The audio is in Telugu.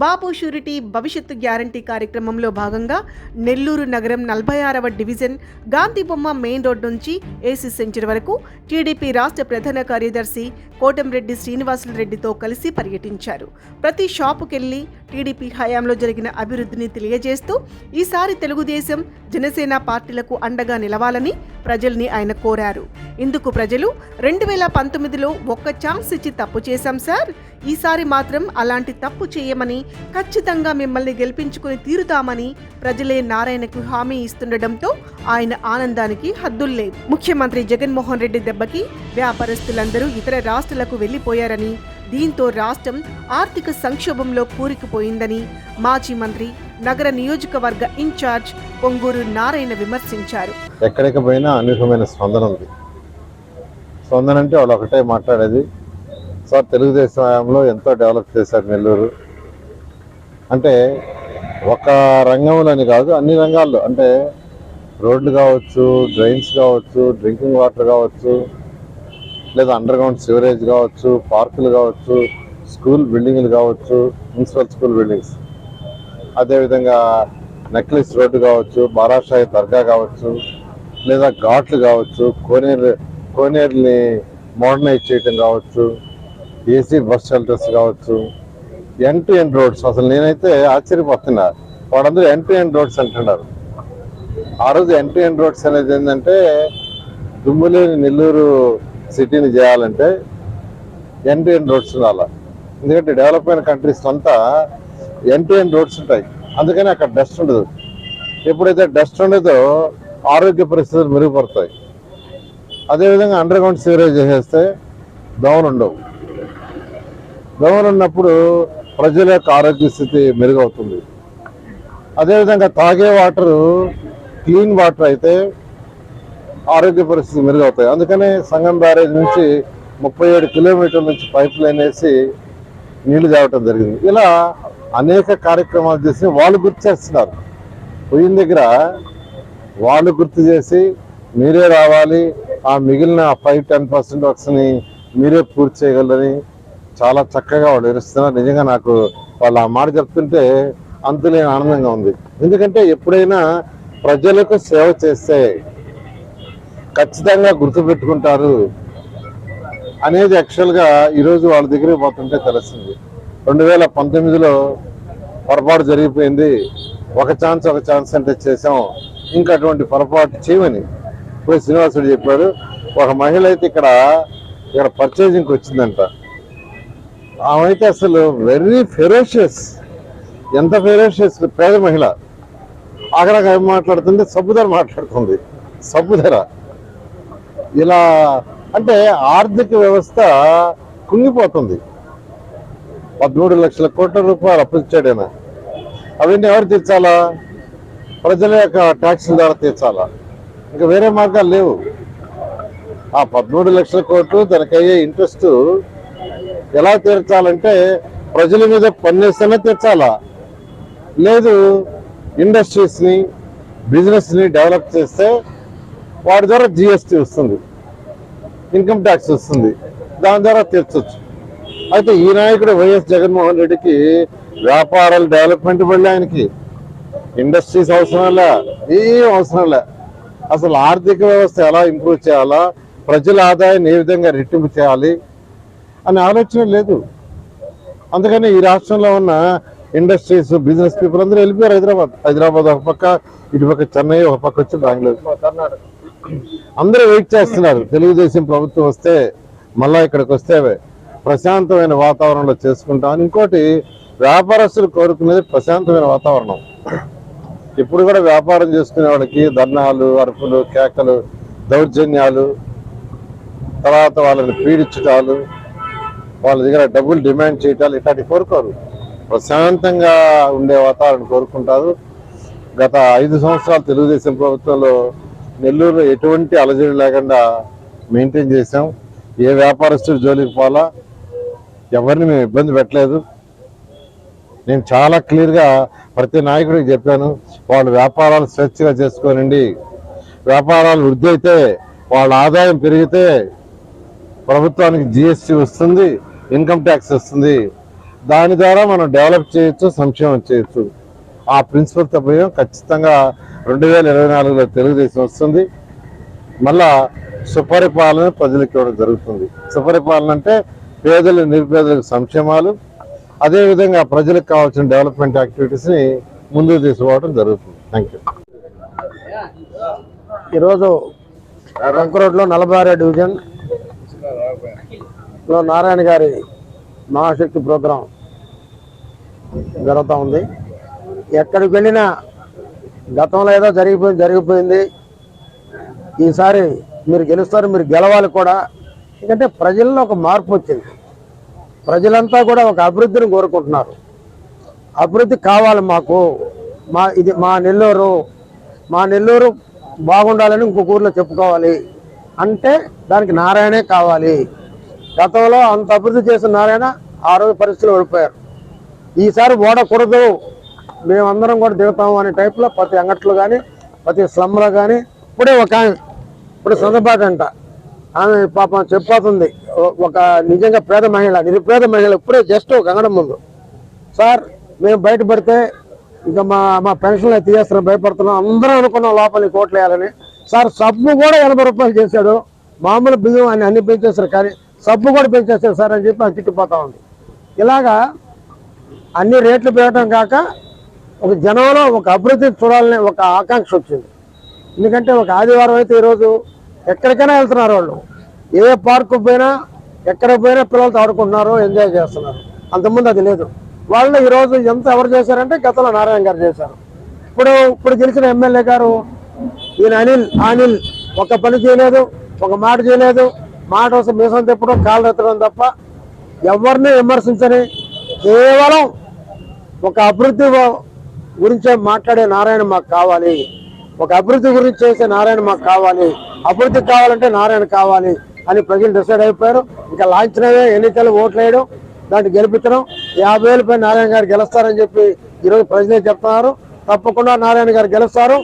బాపు షూరిటీ భవిష్యత్తు గ్యారంటీ కార్యక్రమంలో భాగంగా నెల్లూరు నగరం నలభై ఆరవ డివిజన్ గాంధీబొమ్మ మెయిన్ రోడ్ నుంచి ఏసీ సెంచర్ వరకు టీడీపీ రాష్ట్ర ప్రధాన కార్యదర్శి కోటంరెడ్డి శ్రీనివాసులు రెడ్డితో కలిసి పర్యటించారు. ప్రతి షాపుకెళ్ళి టీడీపీ హయాంలో జరిగిన అభివృద్ధిని తెలియజేస్తూ ఈసారి తెలుగుదేశం జనసేన పార్టీలకు అండగా నిలవాలని ప్రజల్ని ఆయన కోరారు. ఇందుకు ప్రజలు రెండు వేల పంతొమ్మిదిలో ఒక్క ఛాన్స్ ఇచ్చి తప్పు చేశాం సార్. ఈసారి మాత్రం అలాంటి తప్పు చేయమని ఖచ్చితంగా మిమ్మల్ని గెలిపించుకుని తీరుతామని ప్రజలే నారాయణకు హామీ ఇస్తుండటంతో ఆయన ఆనందానికి హద్దుల్లేవు ముఖ్యమంత్రి జగన్మోహన్ రెడ్డి దెబ్బకి వ్యాపారస్తులందరూ ఇతర రాష్ట్రాలకు వెళ్ళిపోయారని దీంతో రాష్ట్రం ఆర్థిక సంక్షోభంలో కూరుకుపోయిందని మాజీ మంత్రి నగర నియోజకవర్గ ఇన్ఛార్జ్ పొంగూరు నారాయణ విమర్శించారు. ఎక్కడికి పోయినా అనూహ్యమైన స్పందన ఉంది. స్పందన అంటే వాళ్ళు ఒకటే మాట్లాడేది. సార్ తెలుగుదేశం హయాంలో ఎంతో డెవలప్ చేశారు నెల్లూరు. అంటే ఒక రంగంలోని కాదు అన్ని రంగాల్లో. అంటే రోడ్లు కావచ్చు డ్రైన్స్ కావచ్చు డ్రింకింగ్ వాటర్ కావచ్చు లేదా అండర్ గ్రౌండ్ సివరేజ్ కావచ్చు పార్కులు కావచ్చు స్కూల్ బిల్డింగ్లు కావచ్చు మున్సిపల్ స్కూల్ బిల్డింగ్స్ అదేవిధంగా నెక్లెస్ రోడ్డు కావచ్చు బారాషాయి దర్గా కావచ్చు లేదా ఘాట్లు కావచ్చు కోనేరు కోనేరుని మోడర్నైజ్ చేయటం కావచ్చు ఏసీ బస్ షెల్టర్స్ కావచ్చు ఎన్ టు ఎన్ రోడ్స్ అసలు నేనైతే ఆశ్చర్యపోతున్నా. వాడందరూ ఎన్ టు ఎన్ రోడ్స్ అంటున్నారు. ఆ రోజు ఎన్ టు ఎన్ రోడ్స్ అనేది ఏంటంటే దుమ్ములేని నెల్లూరు సిటీని చేయాలంటే ఎన్ టు ఎన్ రోడ్స్ ఉండాలి ఎందుకంటే డెవలప్ అయిన కంట్రీస్ అంతా ఎన్ టు ఎన్ రోడ్స్ ఉంటాయి. అందుకని అక్కడ డస్ట్ ఉండదు. ఎప్పుడైతే డస్ట్ ఉండదో ఆరోగ్య పరిస్థితులు మెరుగుపడతాయి. అదేవిధంగా అండర్ గ్రౌండ్ సీవరేజ్ చేసేస్తే దోమలు ఉండవు. దోమలు ఉన్నప్పుడు ప్రజల యొక్క ఆరోగ్య స్థితి మెరుగవుతుంది. అదేవిధంగా తాగే వాటరు క్లీన్ వాటర్ అయితే ఆరోగ్య పరిస్థితి మెరుగవుతాయి. అందుకనే సంగం బ్యారేజ్ నుంచి ముప్పై ఏడు కిలోమీటర్ల నుంచి పైప్ లైన్ వేసి నీళ్ళు తేవటం జరిగింది. ఇలా అనేక కార్యక్రమాలు చేసి వాళ్ళు గుర్తు చేస్తున్నారు. పోయిన దగ్గర వాళ్ళు గుర్తు చేసి మీరే రావాలి ఆ మిగిలిన ఫైవ్ టెన్ పర్సెంట్ వర్క్స్ని మీరే పూర్తి చేయగలరని చాలా చక్కగా వాళ్ళు వివరిస్తున్నారు. నిజంగా నాకు వాళ్ళు ఆ మాట చెప్తుంటే అంతులేని ఆనందంగా ఉంది. ఎందుకంటే ఎప్పుడైనా ప్రజలకు సేవ చేస్తే ఖచ్చితంగా గుర్తుపెట్టుకుంటారు అనేది యాక్చువల్గా ఈరోజు వాళ్ళ దగ్గరికి పోతుంటే తెలిసింది రెండు వేల పంతొమ్మిదిలో పొరపాటు జరిగిపోయింది. ఒక ఛాన్స్ ఒక ఛాన్స్ అంటే చేసాం ఇంకా అటువంటి పొరపాటు చేయమని పోయి శ్రీనివాసుడు చెప్పారు ఒక మహిళ అయితే ఇక్కడ ఇక్కడ పర్చేజింగ్కి వచ్చిందంట. ఆమె అయితే అసలు వెరీ ఫెరోషియస్ ఎంత ఫెరోషియస్ పేద మహిళ. అక్కడ ఏం మాట్లాడుతుంటే సబ్బుధర మాట్లాడుతుంది. సబ్బుధర ఇలా అంటే ఆర్థిక వ్యవస్థ కుంగిపోతుంది. పదమూడు లక్షల కోట్ల రూపాయలు అప్పు ఆయన అవన్నీ ఎవరు తీర్చాలా? ప్రజల యొక్క ట్యాక్సుల ద్వారా తీర్చాలా? ఇంకా వేరే మార్గాలు లేవు. ఆ పదమూడు లక్షల కోట్లు దానికి అయ్యే ఇంట్రెస్ట్ ఎలా తీర్చాలంటే ప్రజల మీద పన్నేస్తేనే తీర్చాలా? లేదు ఇండస్ట్రీస్ని బిజినెస్ని డెవలప్ చేస్తే వాటి ద్వారా జిఎస్టీ వస్తుంది. ఇన్కమ్ ట్యాక్స్ వస్తుంది. దాని ద్వారా తీర్చొచ్చు. అయితే ఈ నాయకుడు వైఎస్ జగన్మోహన్ రెడ్డికి వ్యాపారాలు డెవలప్మెంట్ పడలే ఆయనకి. ఇండస్ట్రీస్ అవసరంలా ఏం అవసరంలే. అసలు ఆర్థిక వ్యవస్థ ఎలా ఇంప్రూవ్ చేయాలా? ప్రజల ఆదాయాన్ని ఏ విధంగా రెట్టింపు చేయాలి? అనే ఆలోచన లేదు. అందుకని ఈ రాష్ట్రంలో ఉన్న ఇండస్ట్రీస్ బిజినెస్ పీపుల్ అందరూ వెళ్ళిపోయారు హైదరాబాద్. హైదరాబాద్ ఒక పక్క ఇటు పక్క చెన్నై ఒక పక్క వచ్చి బెంగళూరు. అందరూ వెయిట్ చేస్తున్నారు. తెలుగుదేశం ప్రభుత్వం వస్తే మళ్ళా ఇక్కడికి వస్తే ప్రశాంతమైన వాతావరణంలో చేసుకుంటాం ఇంకోటి వ్యాపారస్తులు కోరుకునేది ప్రశాంతమైన వాతావరణం. ఇప్పుడు కూడా వ్యాపారం చేసుకునే వాళ్ళకి ధర్నాలు అరుపులు కేకలు దౌర్జన్యాలు తర్వాత వాళ్ళని పీడించటాలు వాళ్ళ దగ్గర డబ్బులు డిమాండ్ చేయటాలు ఇట్లాంటివి కోరుకోరు. ప్రశాంతంగా ఉండే వాతావరణం కోరుకుంటారు. గత ఐదు సంవత్సరాలు తెలుగుదేశం ప్రభుత్వంలో నెల్లూరులో ఎటువంటి అలజడి లేకుండా మెయింటైన్ చేసాం ఏ వ్యాపారస్తుడు జోలికి పోలా ఎవరిని మేము ఇబ్బంది పెట్టలేదు. నేను చాలా క్లియర్గా ప్రతి నాయకుడికి చెప్పాను వాళ్ళు వ్యాపారాలు స్వేచ్ఛగా చేసుకోనండి. వ్యాపారాలు వృద్ధి అయితే వాళ్ళ ఆదాయం పెరిగితే ప్రభుత్వానికి జిఎస్టీ వస్తుంది ఇన్కమ్ ట్యాక్స్ వస్తుంది. దాని ద్వారా మనం డెవలప్ చేయొచ్చు సంక్షేమం చేయొచ్చు. ఆ ప్రిన్సిపల్ తప్ప ఖచ్చితంగా రెండు వేల ఇరవై నాలుగులో తెలుగుదేశం వస్తుంది. మళ్ళా సుపరిపాలన ప్రజలకు ఇవ్వడం జరుగుతుంది. సుపరిపాలన అంటే పేదలు నిరుపేదలకు సంక్షేమాలు అదేవిధంగా ప్రజలకు కావాల్సిన డెవలప్మెంట్ యాక్టివిటీస్ని ముందుకు తీసుకోవడం జరుగుతుంది. Thank you. ఈరోజు రంకురోడ్లో నలభై ఆరో డివిజన్లో నారాయణ గారి మహాశక్తి ప్రోగ్రాం జరుగుతూ ఉంది. ఎక్కడికి వెళ్ళినా గతంలో ఏదో జరిగిపోయింది జరిగిపోయింది. ఈసారి మీరు గెలుస్తారు మీరు గెలవాలి కూడా. ఎందుకంటే ప్రజల్లో ఒక మార్పు వచ్చింది. ప్రజలంతా కూడా ఒక అభివృద్ధిని కోరుకుంటున్నారు. అభివృద్ధి కావాలి మాకు. మా ఇది మా నెల్లూరు మా నెల్లూరు బాగుండాలని ఇంకొక ఊర్లో చెప్పుకోవాలి. అంటే దానికి నారాయణే కావాలి. గతంలో అంత అభివృద్ధి చేసిన నారాయణ ఆ రోజు పరిస్థితులు ఓడిపోయారు. ఈసారి ఓడకూడదు. మేమందరం కూడా దిగుతాము అనే టైప్లో ప్రతి అంగట్లో కానీ ప్రతి స్లమ్లో కానీ ఇప్పుడే ఒక ఆమె ఇప్పుడు సందపాటి అంట. ఆమె పాపం చెప్పిపోతుంది ఒక నిజంగా పేద మహిళ నిరుపేద మహిళ ఇప్పుడే జస్ట్ ఒక అంగడం ముందు. సార్ మేము బయట పడితే ఇంకా మా మా పెన్షన్లు తీయేస్తున్నాం భయపడుతున్నాం. అందరం అనుకున్నాం లోపల కోట్లు వేయాలని. సార్ సబ్బు కూడా ఎనభై రూపాయలు చేశాడు. మామూలు బియ్యం అని అన్ని పెంచేస్తారు కానీ సబ్బు కూడా పెంచేస్తారు సార్ అని చెప్పి అది తిట్టిపోతా ఉంది. ఇలాగా అన్ని రేట్లు పెరగటం కాక ఒక జనంలో ఒక అభివృద్ధి చూడాలనే ఒక ఆకాంక్ష వచ్చింది. ఎందుకంటే ఒక ఆదివారం అయితే ఈరోజు ఎక్కడికైనా వెళ్తున్నారు వాళ్ళు. ఏ పార్కు పోయినా ఎక్కడ పోయినా పిల్లలతో ఆడుకుంటున్నారు ఎంజాయ్ చేస్తున్నారు. అంతకుముందు అది లేదు. వాళ్ళు ఈరోజు ఎంత ఎవరు చేశారంటే గతంలో నారాయణ గారు చేశారు. ఇప్పుడు ఇప్పుడు గెలిచిన ఎమ్మెల్యే గారు ఈయన అనిల్ అనిల్ ఒక పని చేయలేదు ఒక మాట చేయలేదు. మాట వస్తే మీసం తిప్పడం కాళ్ళు ఎత్తడం తప్ప ఎవరిని విమర్శించని కేవలం ఒక అభివృద్ధి గురించే మాట్లాడే నారాయణ మాకు కావాలి. ఒక అభివృద్ధి గురించి చేసే నారాయణ మాకు కావాలి. అభివృద్ధి కావాలంటే నారాయణ కావాలి అని ప్రజలు డిసైడ్ అయిపోయారు. ఇంకా లాంఛనమే ఎన్నికలు ఓట్లు వేయడం దాన్ని గెలిపించడం. యాభై వేల పై నారాయణ గారు గెలుస్తారని చెప్పి ఈరోజు ప్రజలే చెప్తున్నారు. తప్పకుండా నారాయణ గారు గెలుస్తారు.